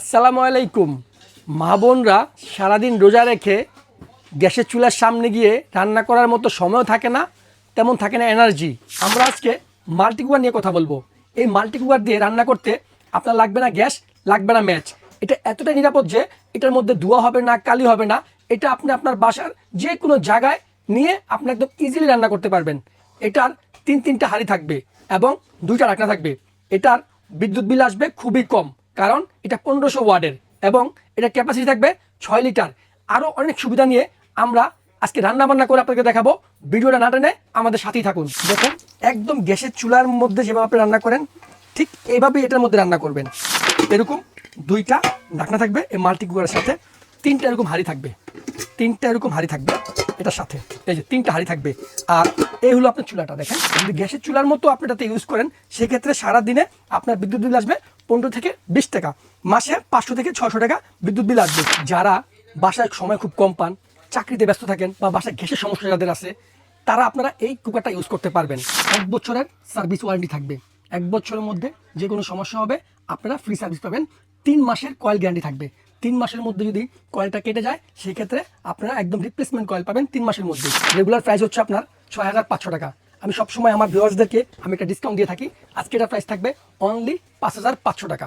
আসসালামু আলাইকুম। মা বোনরা সারাদিন রোজা রেখে গ্যাসের চুলার সামনে গিয়ে রান্না করার মতো সময়ও থাকে না, তেমন থাকে না এনার্জি আমরা আজকে মাল্টি কুকার নিয়ে কথা বলব। এই মাল্টি কুকার দিয়ে রান্না করতে আপনার লাগবে না গ্যাস, লাগবে না ম্যাচ এটা এতটাই নিরাপদ যে এটার মধ্যে ধোয়া হবে না, কালি হবে না, এটা আপনি আপনার বাসার যে কোনো জায়গায় নিয়ে আপনি একদম ইজিলি রান্না করতে পারবেন। এটার তিন তিনটা হাঁড়ি থাকবে এবং দুইটা রাখনা থাকবে। এটার বিদ্যুৎ বিল আসবে খুবই কম। কারণ এটা পনেরোশো ওয়ার্ডের এবং এটা ক্যাপাসিটি থাকবে ছয় লিটার। আরও অনেক সুবিধা নিয়ে আমরা আজকে রান্না বান্না করে আপনাকে দেখাবো। ভিডিওটা না টেনে আমাদের সাথেই থাকুন। দেখুন, একদম গ্যাসের চুলার মধ্যে যেভাবে আপনি রান্না করেন, ঠিক এইভাবেই এটার মধ্যে রান্না করবেন। এরকম দুইটা ঢাকনা থাকবে, এই মাল্টি কুকারের সাথে। তিনটা এরকম হাঁড়ি থাকবে। তিনটা এরকম হাঁড়ি থাকবে এটার সাথে। এই যে তিনটা হাঁড়ি থাকবে। আর এই হলো আপনার চুলাটা, দেখেন। যদি গ্যাসের চুলার মতো আপনি এটাতে ইউজ করেন, সেক্ষেত্রে সারাদিনে আপনার বিদ্যুৎ বিল আসবে পনেরো থেকে বিশ টাকা। মাসে পাঁচশো থেকে ছশো টাকা বিদ্যুৎ বিল আসবে। যারা বাসায় সময় খুব কম পান, চাকরিতে ব্যস্ত থাকেন বা বাসায় গ্যাসের সমস্যা যাদের আছে, তারা আপনারা এই কুকারটা ইউজ করতে পারবেন। এক বছরের সার্ভিস ওয়ারেন্টি থাকবে। এক বছরের মধ্যে যে কোনো সমস্যা হবে, আপনারা ফ্রি সার্ভিস পাবেন। তিন মাসের কয়েল গ্যারান্টি থাকবে। তিন মাসের মধ্যে যদি কয়েলটা কেটে যায়, সেক্ষেত্রে আপনারা একদম রিপ্লেসমেন্ট কয়েল পাবেন তিন মাসের মধ্যে। রেগুলার প্রাইস হচ্ছে আপনার ছয় হাজার পাঁচশো টাকা। আমি সবসময় আমার ভিউয়ার্সদেরকে আমি একটা ডিসকাউন্ট দিয়ে থাকি। আজকে এটা প্রাইস থাকবে অনলি পাঁচ হাজার পাঁচশো টাকা।